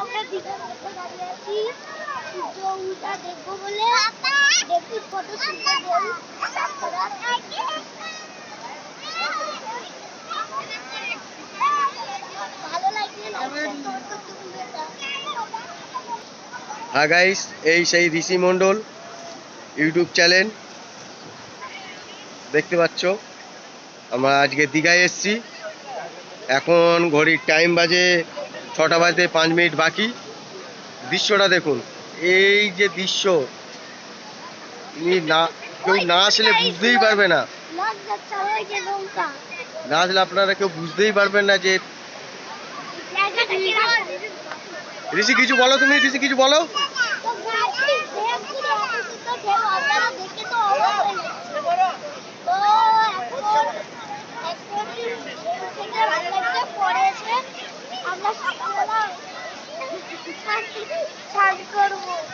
আমরা দীঘার দাঁড়িয়ে আছি। সূর্য উঠা দেখব বলে দেখি কত সুন্দর ঢেউ ভালো হ্যাঁ গাইস এই সেই ঋষি মণ্ডল ইউটিউব চ্যানেল। দেখতে পাচ্ছ, আমরা আজকে দীঘায় এসেছি। এখন ঘড়ির টাইম বাজে ছটা বাজতে পাঁচ মিনিট বাকি। দৃশ্যটা দেখুন। এই যে দৃশ্য, তুমি না, কেউ না আসলে বুঝতেই পারবে না। না আসলে আপনারা কেউ বুঝতেই পারবেন না যে ঋষি, কিছু বলো তুমি, ঋষি, কিছু বলো। Anlaşılmalar. Çarpıklarım oldu.